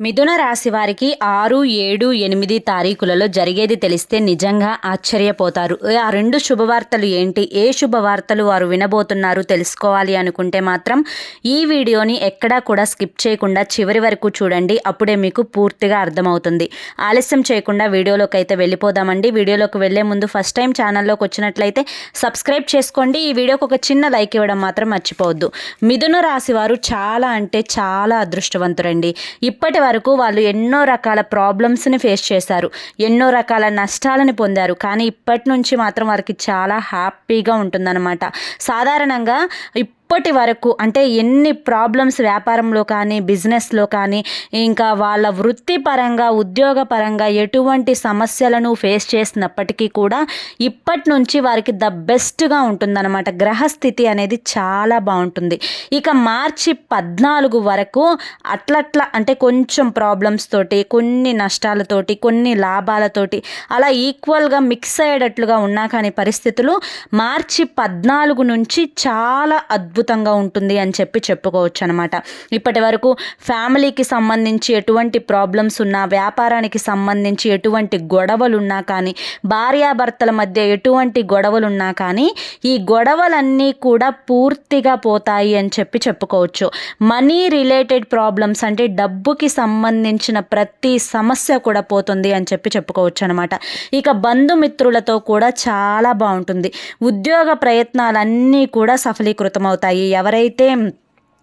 మిథున రాశి వారికి ఆరు ఏడు ఎనిమిది తారీఖులలో జరిగేది తెలిస్తే నిజంగా ఆశ్చర్యపోతారు. ఆ రెండు శుభవార్తలు ఏంటి? ఏ శుభవార్తలు వారు వినబోతున్నారు తెలుసుకోవాలి అనుకుంటే మాత్రం ఈ వీడియోని ఎక్కడా కూడా స్కిప్ చేయకుండా చివరి వరకు చూడండి. అప్పుడే మీకు పూర్తిగా అర్థమవుతుంది. ఆలస్యం చేయకుండా వీడియోలోకి అయితే వెళ్ళిపోదామండి. వీడియోలోకి వెళ్ళే ముందు ఫస్ట్ టైం ఛానల్లోకి వచ్చినట్లయితే సబ్స్క్రైబ్ చేసుకోండి. ఈ వీడియోకి ఒక చిన్న లైక్ ఇవ్వడం మాత్రం మర్చిపోవద్దు. మిథున రాశి వారు చాలా అంటే చాలా అదృష్టవంతురండి. ఇప్పటి వరకు వాళ్ళు ఎన్నో రకాల ప్రాబ్లమ్స్ని ఫేస్ చేశారు. ఎన్నో రకాల నష్టాలని పొందారు. కానీ ఇప్పటి నుంచి మాత్రం వారికి చాలా హ్యాపీగా ఉంటుందన్నమాట. సాధారణంగా ఇప్పటి వరకు అంటే ఎన్ని ప్రాబ్లమ్స్ వ్యాపారంలో కానీ బిజినెస్లో కానీ ఇంకా వాళ్ళ వృత్తిపరంగా ఉద్యోగపరంగా ఎటువంటి సమస్యలను ఫేస్ చేసినప్పటికీ కూడా ఇప్పటి నుంచి వారికి ద బెస్ట్గా ఉంటుందన్నమాట. గ్రహస్థితి అనేది చాలా బాగుంటుంది. ఇక మార్చి పద్నాలుగు వరకు అట్లట్లా అంటే కొంచెం ప్రాబ్లమ్స్ తోటి కొన్ని నష్టాలతోటి కొన్ని లాభాలతోటి అలా ఈక్వల్గా మిక్స్ అయ్యేటట్లుగా ఉన్నా కానీ పరిస్థితులు మార్చి పద్నాలుగు నుంచి చాలా అద్భుతంగా ఉంటుంది అని చెప్పి చెప్పుకోవచ్చు అనమాట ఇప్పటి వరకు ఫ్యామిలీకి సంబంధించి ఎటువంటి ప్రాబ్లమ్స్ ఉన్నా వ్యాపారానికి సంబంధించి ఎటువంటి గొడవలు ఉన్నా కానీ భార్యాభర్తల మధ్య ఎటువంటి గొడవలు ఉన్నా కానీ ఈ గొడవలన్నీ కూడా పూర్తిగా పోతాయి అని చెప్పి చెప్పుకోవచ్చు. మనీ రిలేటెడ్ ప్రాబ్లమ్స్ అంటే డబ్బుకి సంబంధించిన ప్రతి సమస్య కూడా పోతుంది అని చెప్పి చెప్పుకోవచ్చు అనమాట ఇక బంధుమిత్రులతో కూడా చాలా బాగుంటుంది. ఉద్యోగ ప్రయత్నాలన్నీ కూడా సఫలీకృతమవుతాయి ఎవరైతే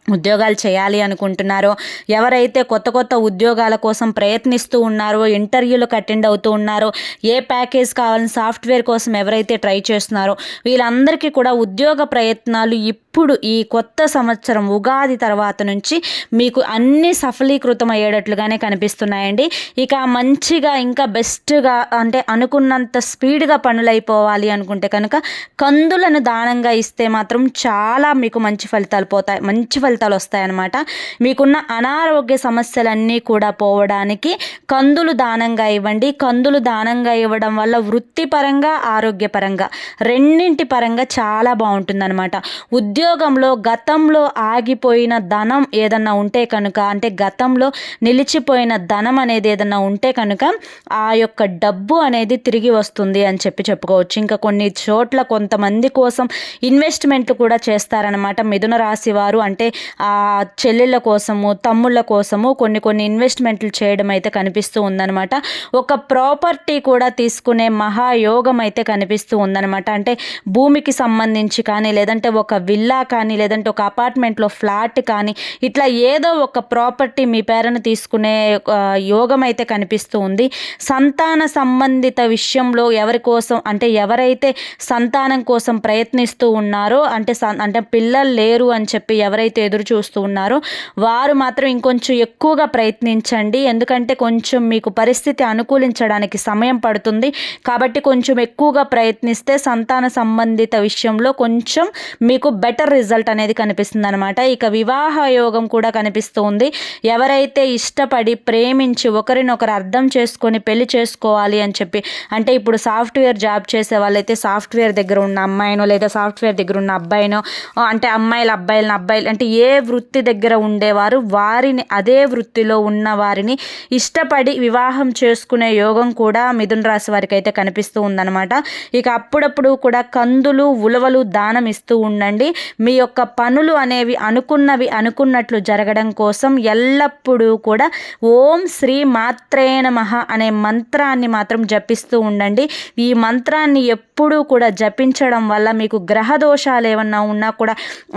ఉద్యోగాలు చేయాలి అనుకుంటున్నారో ఎవరైతే కొత్త కొత్త ఉద్యోగాల కోసం ప్రయత్నిస్తూ ఉన్నారో ఇంటర్వ్యూలకు అటెండ్ అవుతూ ఉన్నారో ఏ ప్యాకేజ్ కావాలని సాఫ్ట్వేర్ కోసం ఎవరైతే ట్రై చేస్తున్నారో వీళ్ళందరికీ కూడా ఉద్యోగ ప్రయత్నాలు ఇప్పుడు ఈ కొత్త సంవత్సరం ఉగాది తర్వాత నుంచి మీకు అన్ని సఫలీకృతం అయ్యేటట్లుగానే కనిపిస్తున్నాయండి. ఇక మంచిగా ఇంకా బెస్ట్గా అంటే అనుకున్నంత స్పీడ్గా పనులు అయిపోవాలి అనుకుంటే కనుక కందులను దానంగా ఇస్తే మాత్రం చాలా మీకు మంచి ఫలితాలు పోతాయి మంచి ఫలితాలు వస్తాయన్నమాట. మీకున్న అనారోగ్య సమస్యలన్నీ కూడా పోవడానికి కందులు దానంగా ఇవ్వండి. కందులు దానంగా ఇవ్వడం వల్ల వృత్తిపరంగా ఆరోగ్యపరంగా రెండింటి పరంగా చాలా బాగుంటుందన్నమాట. ఉద్యోగ ఉద్యోగంలో గతంలో ఆగిపోయిన ధనం ఏదన్నా ఉంటే కనుక అంటే గతంలో నిలిచిపోయిన ధనం అనేది ఏదన్నా ఉంటే కనుక ఆ యొక్క డబ్బు అనేది తిరిగి వస్తుంది అని చెప్పి చెప్పుకోవచ్చు. ఇంకా కొన్ని చోట్ల కొంతమంది కోసం ఇన్వెస్ట్మెంట్లు కూడా చేస్తారనమాట మిథున రాశి వారు అంటే ఆ చెల్లెళ్ళ కోసము తమ్ముళ్ళ కోసము కొన్ని కొన్ని ఇన్వెస్ట్మెంట్లు చేయడం అయితే కనిపిస్తూ ఉందనమాట ఒక ప్రాపర్టీ కూడా తీసుకునే మహాయోగం అయితే కనిపిస్తూ ఉందనమాట అంటే భూమికి సంబంధించి కానీ లేదంటే ఒక విల్లా కానీ లేదంటే ఒక అపార్ట్మెంట్లో ఫ్లాట్ కానీ ఇట్లా ఏదో ఒక ప్రాపర్టీ మీ పేరును తీసుకునే యోగం అయితే కనిపిస్తూ ఉంది. సంతాన సంబంధిత విషయంలో ఎవరి కోసం అంటే ఎవరైతే సంతానం కోసం ప్రయత్నిస్తూ ఉన్నారో అంటే అంటే పిల్లలు లేరు అని చెప్పి ఎవరైతే ఎదురు చూస్తూ ఉన్నారో వారు మాత్రం ఇంకొంచెం ఎక్కువగా ప్రయత్నించండి. ఎందుకంటే కొంచెం మీకు పరిస్థితి అనుకూలించడానికి సమయం పడుతుంది. కాబట్టి కొంచెం ఎక్కువగా ప్రయత్నిస్తే సంతాన సంబంధిత విషయంలో కొంచెం మీకు బెటర్ రిజల్ట్ అనేది కనిపిస్తుంది అనమాట ఇక వివాహ యోగం కూడా కనిపిస్తుంది. ఎవరైతే ఇష్టపడి ప్రేమించి ఒకరినొకరు అర్థం చేసుకొని పెళ్ళి చేసుకోవాలి అని చెప్పి అంటే ఇప్పుడు సాఫ్ట్వేర్ జాబ్ చేసే వాళ్ళైతే సాఫ్ట్వేర్ దగ్గర ఉన్న అమ్మాయినో లేదా సాఫ్ట్వేర్ దగ్గర ఉన్న అబ్బాయినో అంటే అమ్మాయిలు అబ్బాయిలను అబ్బాయిలు అంటే ఏ వృత్తి దగ్గర ఉండేవారు వారిని అదే వృత్తిలో ఉన్న వారిని ఇష్టపడి వివాహం చేసుకునే యోగం కూడా మిథున రాశి వారికి అయితే కనిపిస్తూ ఉందన్నమాట. ఇక అప్పుడప్పుడు కూడా కందులు ఉలవలు దానం ఇస్తూ ఉండండి. మీ యొక్క పనులు అనేవి అనుకున్నవి అనుకున్నట్లు జరగడం కోసం ఎల్లప్పుడూ కూడా ఓం శ్రీ మాత్రే నమః అనే మంత్రాన్ని మాత్రం జపిస్తూ ఉండండి. ఈ మంత్రాన్ని ఎప్పుడూ కూడా జపించడం వల్ల మీకు గ్రహ దోషాలు ఏమన్నా ఉన్నా కూడా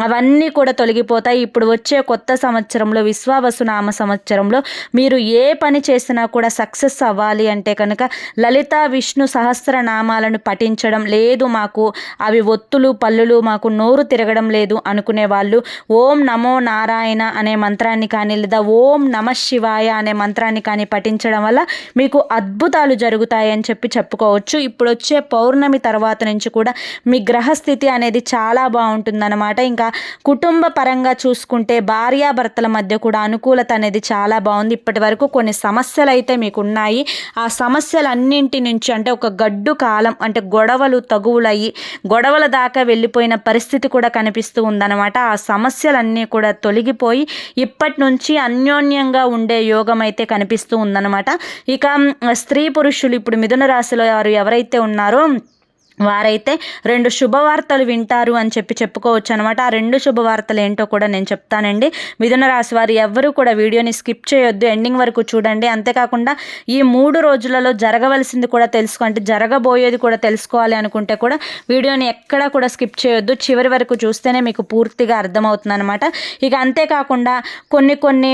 అవన్నీ కూడా తొలగిపోతాయి. ఇప్పుడు వచ్చే కొత్త సంవత్సరంలో విశ్వావసునామ సంవత్సరంలో మీరు ఏ పని చేసినా కూడా సక్సెస్ అవ్వాలి అంటే కనుక లలిత విష్ణు సహస్రనామాలను పఠించడం లేదు. మాకు అవి ఒత్తులు పళ్ళులు మాకు నోరు తిరగడం లేదు అనుకునే వాళ్ళు ఓం నమో నారాయణ అనే మంత్రాన్ని కానీ లేదా ఓం నమ శివాయ అనే మంత్రాన్ని కానీ పఠించడం వల్ల మీకు అద్భుతాలు జరుగుతాయి అని చెప్పి చెప్పుకోవచ్చు. ఇప్పుడు వచ్చే పౌర్ణమి తర్వాత నుంచి కూడా మీ గ్రహస్థితి అనేది చాలా బాగుంటుందన్నమాట. ఇంకా కుటుంబ పరంగా చూసుకుంటే భార్యాభర్తల మధ్య కూడా అనుకూలత అనేది చాలా బాగుంది. ఇప్పటి వరకు కొన్ని సమస్యలు అయితే మీకు ఉన్నాయి ఆ సమస్యలన్నింటి నుంచి అంటే ఒక గడ్డు కాలం అంటే గొడవలు తగువులయ్యి గొడవల దాకా వెళ్ళిపోయిన పరిస్థితి కూడా కనిపి కనిపిస్తూ ఉందన్నమాట. ఆ సమస్యలన్నీ కూడా తొలగిపోయి ఇప్పటి నుంచి అన్యోన్యంగా ఉండే యోగం అయితే కనిపిస్తూ ఉందన్నమాట. ఇక స్త్రీ పురుషులు ఇప్పుడు మిథున రాశిలో వారు ఎవరైతే ఉన్నారో వారైతే రెండు శుభవార్తలు వింటారు అని చెప్పి చెప్పుకోవచ్చు అనమాట ఆ రెండు శుభవార్తలు ఏంటో కూడా నేను చెప్తానండి. మిథున రాశి వారు ఎవ్వరూ కూడా వీడియోని స్కిప్ చేయొద్దు. ఎండింగ్ వరకు చూడండి. అంతేకాకుండా ఈ మూడు రోజులలో జరగవలసింది కూడా తెలుసుకో అంటే జరగబోయేది కూడా తెలుసుకోవాలి అనుకుంటే కూడా వీడియోని ఎక్కడా కూడా స్కిప్ చేయొద్దు. చివరి వరకు చూస్తేనే మీకు పూర్తిగా అర్థమవుతుంది అనమాట ఇక అంతేకాకుండా కొన్ని కొన్ని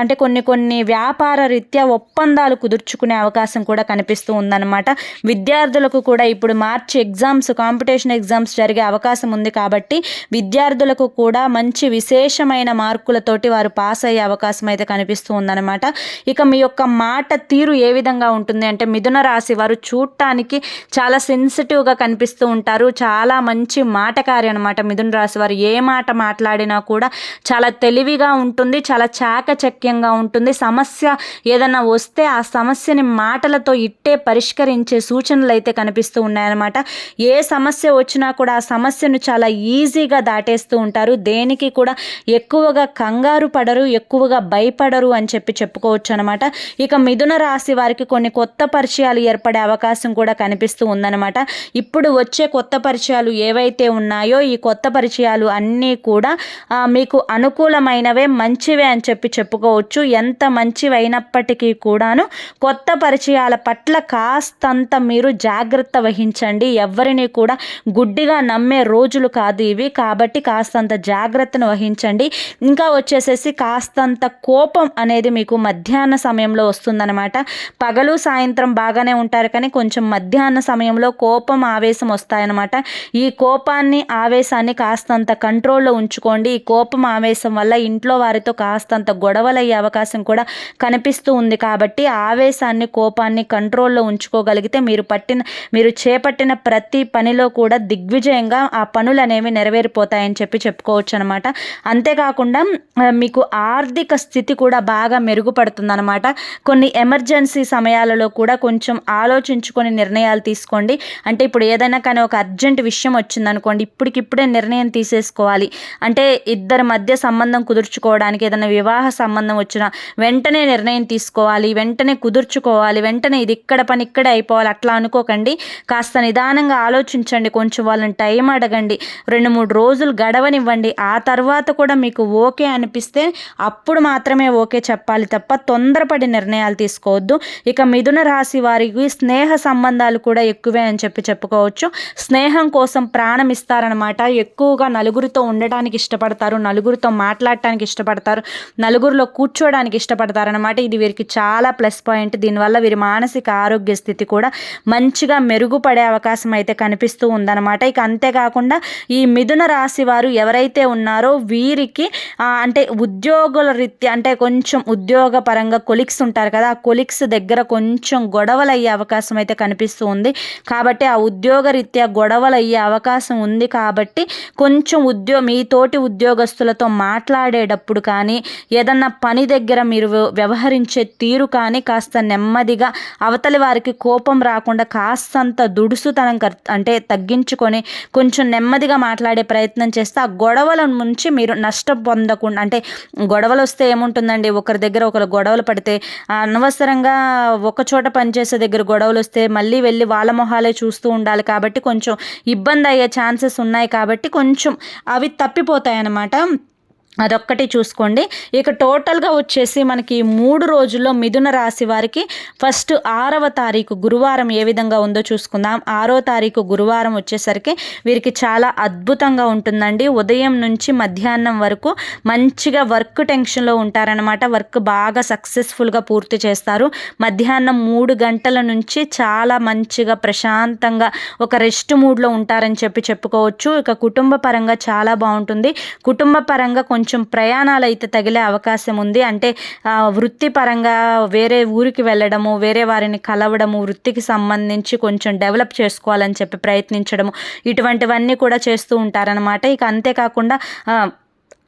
అంటే కొన్ని కొన్ని వ్యాపార రీత్యా ఒప్పందాలు కుదుర్చుకునే అవకాశం కూడా కనిపిస్తూ ఉందన్నమాట. విద్యార్థులకు కూడా ఇప్పుడు మార్చి ఎగ్జామ్స్ కాంపిటీషన్ ఎగ్జామ్స్ జరిగే అవకాశం ఉంది కాబట్టి విద్యార్థులకు కూడా మంచి విశేషమైన మార్కులతోటి వారు పాస్ అయ్యే అవకాశం అయితే కనిపిస్తూ ఉందన్నమాట. ఇక మీ యొక్క మాట తీరు ఏ విధంగా ఉంటుంది అంటే మిథున రాశి వారు చూడటానికి చాలా సెన్సిటివ్గా కనిపిస్తూ ఉంటారు. చాలా మంచి మాటకారి అనమాట మిథున రాశి వారు. ఏ మాట మాట్లాడినా కూడా చాలా తెలివిగా ఉంటుంది చాలా చాకచక్యంగా ఉంటుంది. సమస్య ఏదన్నా వస్తే ఆ సమస్యని మాటలతో ఇట్టే పరిష్కరించే సూచనలు అయితే కనిపిస్తూ ఉన్నాయన్నమాట. ఏ సమస్య వచ్చినా కూడా ఆ సమస్యను చాలా ఈజీగా దాటేస్తూ ఉంటారు. దేనికి కూడా ఎక్కువగా కంగారు పడరు ఎక్కువగా భయపడరు అని చెప్పి చెప్పుకోవచ్చు అనమాట ఇక మిథున రాశి వారికి కొన్ని కొత్త పరిచయాలు ఏర్పడే అవకాశం కూడా కనిపిస్తూ ఉందన్నమాట. ఇప్పుడు వచ్చే కొత్త పరిచయాలు ఏవైతే ఉన్నాయో ఈ కొత్త పరిచయాలు అన్నీ కూడా మీకు అనుకూలమైనవే మంచివే అని చెప్పి చెప్పుకోవచ్చు. ఎంత మంచివైనప్పటికీ కూడాను కొత్త పరిచయాల పట్ల కాస్తంత మీరు జాగ్రత్త వహించండి. ఎవరిని కూడా గుడ్డిగా నమ్మే రోజులు కాదు ఇవి. కాబట్టి కాస్తంత జాగ్రత్తను వహించండి. ఇంకా వచ్చేసేసి కాస్తంత కోపం అనేది మీకు మధ్యాహ్న సమయంలో వస్తుందన్నమాట. పగలు సాయంత్రం బాగానే ఉంటారు కానీ కొంచెం మధ్యాహ్న సమయంలో కోపం ఆవేశం వస్తాయన్నమాట. ఈ కోపాన్ని ఆవేశాన్ని కాస్తంత కంట్రోల్లో ఉంచుకోండి. ఈ కోపం ఆవేశం వల్ల ఇంట్లో వారితో కాస్తంత గొడవలయ్యే అవకాశం కూడా కనిపిస్తూ ఉంది. కాబట్టి ఆవేశాన్ని కోపాన్ని కంట్రోల్లో ఉంచుకోగలిగితే మీరు పట్టిన మీరు చేపట్టిన ప్రతి పనిలో కూడా దిగ్విజయంగా ఆ పనులు అనేవి నెరవేరిపోతాయని చెప్పి చెప్పుకోవచ్చు అనమాట అంతేకాకుండా మీకు ఆర్థిక స్థితి కూడా బాగా మెరుగుపడుతుంది అనమాట కొన్ని ఎమర్జెన్సీ సమయాలలో కూడా కొంచెం ఆలోచించుకొని నిర్ణయాలు తీసుకోండి. అంటే ఇప్పుడు ఏదైనా కానీ ఒక అర్జెంట్ విషయం వచ్చిందనుకోండి ఇప్పటికిప్పుడే నిర్ణయం తీసేసుకోవాలి. అంటే ఇద్దరి మధ్య సంబంధం కుదుర్చుకోవడానికి ఏదైనా వివాహ సంబంధం వచ్చినా వెంటనే నిర్ణయం తీసుకోవాలి వెంటనే కుదుర్చుకోవాలి వెంటనే ఇది ఇక్కడ పని ఇక్కడే అయిపోవాలి అట్లా అనుకోకండి. కాస్త నిదానం నిదానంగా ఆలోచించండి. కొంచెం వాళ్ళని టైం అడగండి. రెండు మూడు రోజులు గడవనివ్వండి. ఆ తర్వాత కూడా మీకు ఓకే అనిపిస్తే అప్పుడు మాత్రమే ఓకే చెప్పాలి తప్ప తొందరపడి నిర్ణయాలు తీసుకోవద్దు. ఇక మిథున రాశి వారికి స్నేహ సంబంధాలు కూడా ఎక్కువే అని చెప్పి చెప్పుకోవచ్చు. స్నేహం కోసం ప్రాణం ఇస్తారనమాట ఎక్కువగా నలుగురితో ఉండటానికి ఇష్టపడతారు. నలుగురితో మాట్లాడటానికి ఇష్టపడతారు. నలుగురిలో కూర్చోవడానికి ఇష్టపడతారనమాట ఇది వీరికి చాలా ప్లస్ పాయింట్. దీనివల్ల వీరి మానసిక ఆరోగ్య స్థితి కూడా మంచిగా మెరుగుపడే అవకాశం అవకాశం అయితే కనిపిస్తూ ఉందన్నమాట. ఇక అంతేకాకుండా ఈ మిథున రాశి వారు ఎవరైతే ఉన్నారో వీరికి అంటే ఉద్యోగుల రీత్యా అంటే కొంచెం ఉద్యోగ పరంగా కొలిక్స్ ఉంటారు కదా ఆ కొలిక్స్ దగ్గర కొంచెం గొడవలు అయ్యే అవకాశం అయితే కనిపిస్తూ ఉంది. కాబట్టి ఆ ఉద్యోగ రీత్యా గొడవలు అయ్యే అవకాశం ఉంది కాబట్టి కొంచెం ఉద్యో మీ తోటి ఉద్యోగస్తులతో మాట్లాడేటప్పుడు కానీ ఏదన్నా పని దగ్గర మీరు వ్యవహరించే తీరు కానీ కాస్త నెమ్మదిగా అవతలి వారికి కోపం రాకుండా కాస్తంత దుడుసుతనం అంటే తగ్గించుకొని కొంచెం నెమ్మదిగా మాట్లాడే ప్రయత్నం చేస్తే ఆ గొడవల నుంచి మీరు నష్టం పొందకుండా అంటే గొడవలు వస్తే ఏముంటుందండి? ఒకరి దగ్గర ఒకరు గొడవలు పడితే అనవసరంగా ఒక చోట పనిచేసే దగ్గర గొడవలు వస్తే మళ్ళీ వెళ్ళి వాళ్ళ మొహాలే చూస్తూ ఉండాలి కాబట్టి కొంచెం ఇబ్బంది అయ్యే ఛాన్సెస్ ఉన్నాయి కాబట్టి కొంచెం అవి తప్పిపోతాయి అన్నమాట అదొక్కటి చూసుకోండి. ఇక టోటల్గా వచ్చేసి మనకి మూడు రోజుల్లో మిథున రాశి వారికి ఫస్ట్ ఆరవ తారీఖు గురువారం ఏ విధంగా ఉందో చూసుకుందాం. ఆరో తారీఖు గురువారం వచ్చేసరికి వీరికి చాలా అద్భుతంగా ఉంటుందండి. ఉదయం నుంచి మధ్యాహ్నం వరకు మంచిగా వర్క్ టెన్షన్లో ఉంటారనమాట వర్క్ బాగా సక్సెస్ఫుల్గా పూర్తి చేస్తారు. మధ్యాహ్నం మూడు గంటల నుంచి చాలా మంచిగా ప్రశాంతంగా ఒక రెస్ట్ మూడ్లో ఉంటారని చెప్పి చెప్పుకోవచ్చు. ఇక కుటుంబ పరంగా చాలా బాగుంటుంది. కుటుంబ పరంగా కొంచెం కొంచెం ప్రయాణాలు అయితే తగిలే అవకాశం ఉంది అంటే వృత్తిపరంగా వేరే ఊరికి వెళ్ళడము వేరే వారిని కలవడము వృత్తికి సంబంధించి కొంచెం డెవలప్ చేసుకోవాలని చెప్పి ప్రయత్నించడము ఇటువంటివన్నీ కూడా చేస్తూ ఉంటారనమాట ఇక అంతేకాకుండా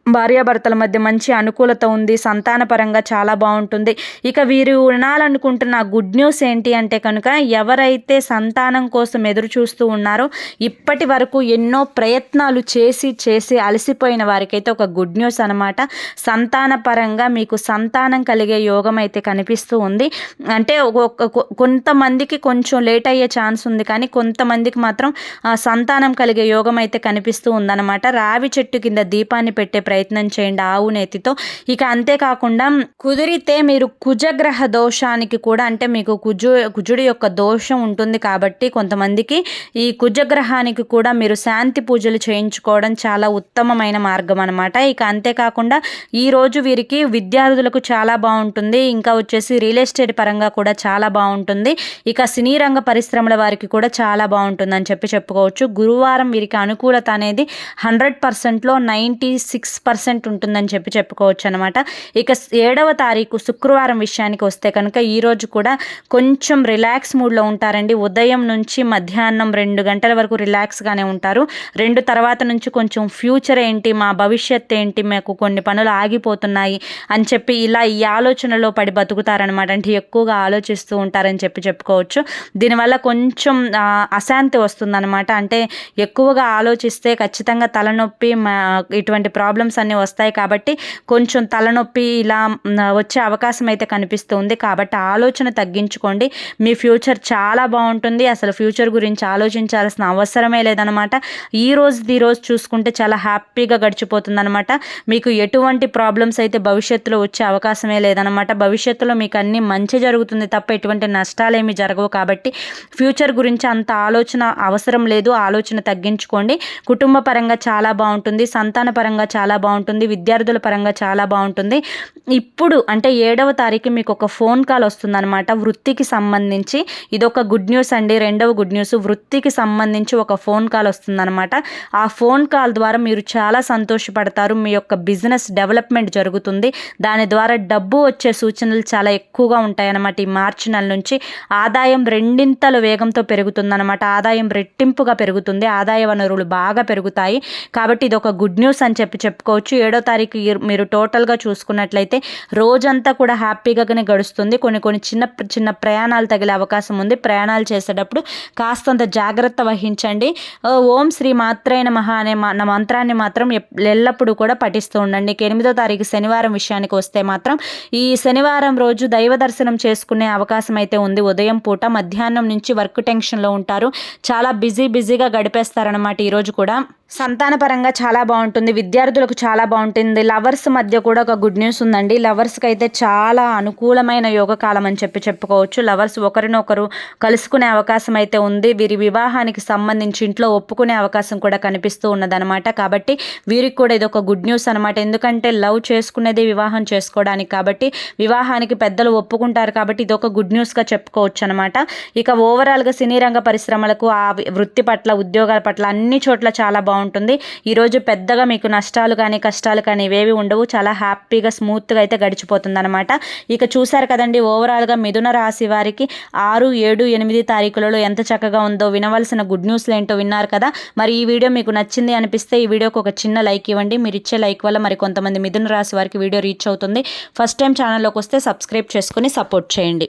భార్యాభర్తల మధ్య మంచి అనుకూలత ఉంది సంతానపరంగా చాలా బాగుంటుంది. ఇక వీరు వినాలనుకుంటున్న గుడ్ న్యూస్ ఏంటి అంటే కనుక ఎవరైతే సంతానం కోసం ఎదురు చూస్తూ ఉన్నారో ఇప్పటి వరకు ఎన్నో ప్రయత్నాలు చేసి చేసి అలసిపోయిన వారికైతే ఒక గుడ్ న్యూస్ అనమాట సంతానపరంగా మీకు సంతానం కలిగే యోగం అయితే కనిపిస్తూ ఉంది. అంటే కొంతమందికి కొంచెం లేట్ అయ్యే ఛాన్స్ ఉంది కానీ కొంతమందికి మాత్రం సంతానం కలిగే యోగం అయితే కనిపిస్తూ ఉందన్నమాట. రావి చెట్టు కింద దీపాన్ని పెట్టే ప్రయత్నం చేయండి ఆవు నేతితో. ఇక అంతేకాకుండా కుదిరితే మీరు కుజగ్రహ దోషానికి కూడా అంటే మీకు కుజు కుజుడి యొక్క దోషం ఉంటుంది కాబట్టి కొంతమందికి ఈ కుజగ్రహానికి కూడా మీరు శాంతి పూజలు చేయించుకోవడం చాలా ఉత్తమమైన మార్గం అనమాట ఇక అంతేకాకుండా ఈరోజు వీరికి విద్యార్థులకు చాలా బాగుంటుంది. ఇంకా వచ్చేసి రియల్ ఎస్టేట్ పరంగా కూడా చాలా బాగుంటుంది. ఇక సినీ రంగ పరిశ్రమల వారికి కూడా చాలా బాగుంటుందని చెప్పి చెప్పుకోవచ్చు. గురువారం వీరికి అనుకూలత అనేది హండ్రెడ్ పర్సెంట్లో నైంటీ సిక్స్ పర్సెంట్ ఉంటుందని చెప్పి చెప్పుకోవచ్చు అనమాట ఇక ఏడవ తారీఖు శుక్రవారం విషయానికి వస్తే కనుక ఈరోజు కూడా కొంచెం రిలాక్స్ మూడ్లో ఉంటారండి. ఉదయం నుంచి మధ్యాహ్నం రెండు గంటల వరకు రిలాక్స్గానే ఉంటారు. రెండు తర్వాత నుంచి కొంచెం ఫ్యూచర్ ఏంటి మా భవిష్యత్ ఏంటి మాకు కొన్ని పనులు ఆగిపోతున్నాయి అని చెప్పి ఇలా ఈ ఆలోచనలో పడి బతుకుతారనమాట అంటే ఎక్కువగా ఆలోచిస్తూ ఉంటారని చెప్పి చెప్పుకోవచ్చు. దీనివల్ల కొంచెం అశాంతి వస్తుందన్నమాట. అంటే ఎక్కువగా ఆలోచిస్తే ఖచ్చితంగా తలనొప్పి ఇటువంటి ప్రాబ్లమ్స్ ప్రాబ్లమ్స్ అన్నీ వస్తాయి కాబట్టి కొంచెం తలనొప్పి ఇలా వచ్చే అవకాశం అయితే కనిపిస్తుంది. కాబట్టి ఆలోచన తగ్గించుకోండి. మీ ఫ్యూచర్ చాలా బాగుంటుంది. అసలు ఫ్యూచర్ గురించి ఆలోచించాల్సిన అవసరమే లేదనమాట ఈ రోజు ఈ రోజు చూసుకుంటే చాలా హ్యాపీగా గడిచిపోతుందనమాట మీకు ఎటువంటి ప్రాబ్లమ్స్ అయితే భవిష్యత్తులో వచ్చే అవకాశమే లేదనమాట భవిష్యత్తులో మీకు అన్ని మంచి జరుగుతుంది తప్ప ఎటువంటి నష్టాలు ఏమి జరగవు. కాబట్టి ఫ్యూచర్ గురించి అంత ఆలోచన అవసరం లేదు. ఆలోచన తగ్గించుకోండి. కుటుంబ పరంగా చాలా బాగుంటుంది. సంతాన పరంగా చాలా బాగుంటుంది. విద్యార్థుల పరంగా చాలా బాగుంటుంది. ఇప్పుడు అంటే ఏడవ తారీఖు మీకు ఒక ఫోన్ కాల్ వస్తుందన్నమాట. వృత్తికి సంబంధించి ఇదొక గుడ్ న్యూస్ అండి. రెండవ గుడ్ న్యూస్. వృత్తికి సంబంధించి ఒక ఫోన్ కాల్ వస్తుందన్నమాట. ఆ ఫోన్ కాల్ ద్వారా మీరు చాలా సంతోషపడతారు. మీ యొక్క బిజినెస్ డెవలప్మెంట్ జరుగుతుంది. దాని ద్వారా డబ్బు వచ్చే సూచనలు చాలా ఎక్కువగా ఉంటాయన్నమాట. ఈ మార్చి నెల నుంచి ఆదాయం రెండింతల వేగంతో పెరుగుతుందన్నమాట. ఆదాయం రెట్టింపుగా పెరుగుతుంది. ఆదాయ వనరులు బాగా పెరుగుతాయి. కాబట్టి ఇది ఒక గుడ్ న్యూస్ అని చెప్పి చెప్పుకో చెప్పుకోవచ్చు ఏడో తారీఖు మీరు టోటల్గా చూసుకున్నట్లయితే రోజంతా కూడా హ్యాపీగానే గడుస్తుంది. కొన్ని కొన్ని చిన్న చిన్న ప్రయాణాలు తగిలే అవకాశం ఉంది. ప్రయాణాలు చేసేటప్పుడు కాస్తంత జాగ్రత్త వహించండి. ఓం శ్రీ మాత్రైన మహా అనే నా మంత్రాన్ని మాత్రం ఎల్లప్పుడూ కూడా పఠిస్తూ ఉండండి. ఎనిమిదో తారీఖు శనివారం విషయానికి వస్తే మాత్రం ఈ శనివారం రోజు దైవ దర్శనం చేసుకునే అవకాశం అయితే ఉంది. ఉదయం పూట మధ్యాహ్నం నుంచి వర్క్ టెన్షన్లో ఉంటారు. చాలా బిజీ బిజీగా గడిపేస్తారనమాట ఈరోజు కూడా. సంతాన పరంగా చాలా బాగుంటుంది విద్యార్థులకు చాలా బాగుంటుంది. లవర్స్ మధ్య కూడా ఒక గుడ్ న్యూస్ ఉందండి. లవర్స్కి అయితే చాలా అనుకూలమైన యోగ కాలం అని చెప్పి చెప్పుకోవచ్చు. లవర్స్ ఒకరినొకరు కలుసుకునే అవకాశం అయితే ఉంది. వీరి వివాహానికి సంబంధించి ఇంట్లో ఒప్పుకునే అవకాశం కూడా కనిపిస్తూ ఉన్నదనమాట కాబట్టి వీరికి కూడా ఇది ఒక గుడ్ న్యూస్ అనమాట ఎందుకంటే లవ్ చేసుకునేది వివాహం చేసుకోవడానికి కాబట్టి వివాహానికి పెద్దలు ఒప్పుకుంటారు కాబట్టి ఇది ఒక గుడ్ న్యూస్గా చెప్పుకోవచ్చు అనమాట ఇక ఓవరాల్గా సినీ రంగ పరిశ్రమలకు ఆ వృత్తి పట్ల ఉద్యోగాల పట్ల అన్ని చోట్ల చాలా బాగుంటుంది. ఉంటుంది ఈరోజు పెద్దగా మీకు నష్టాలు కానీ కష్టాలు కానీ ఇవేవి ఉండవు. చాలా హ్యాపీగా స్మూత్గా అయితే గడిచిపోతుంది అనమాట ఇక చూసారు కదండి ఓవరాల్గా మిథున రాశి వారికి ఆరు ఏడు ఎనిమిది తారీఖులలో ఎంత చక్కగా ఉందో వినవలసిన గుడ్ న్యూస్లు ఏంటో విన్నారు కదా. మరి ఈ వీడియో మీకు నచ్చింది అనిపిస్తే ఈ వీడియోకి ఒక చిన్న లైక్ ఇవ్వండి. మీరు ఇచ్చే లైక్ వల్ల మరి కొంతమంది మిథున రాశి వారికి వీడియో రీచ్ అవుతుంది. ఫస్ట్ టైం ఛానల్లోకి వస్తే సబ్స్క్రైబ్ చేసుకుని సపోర్ట్ చేయండి.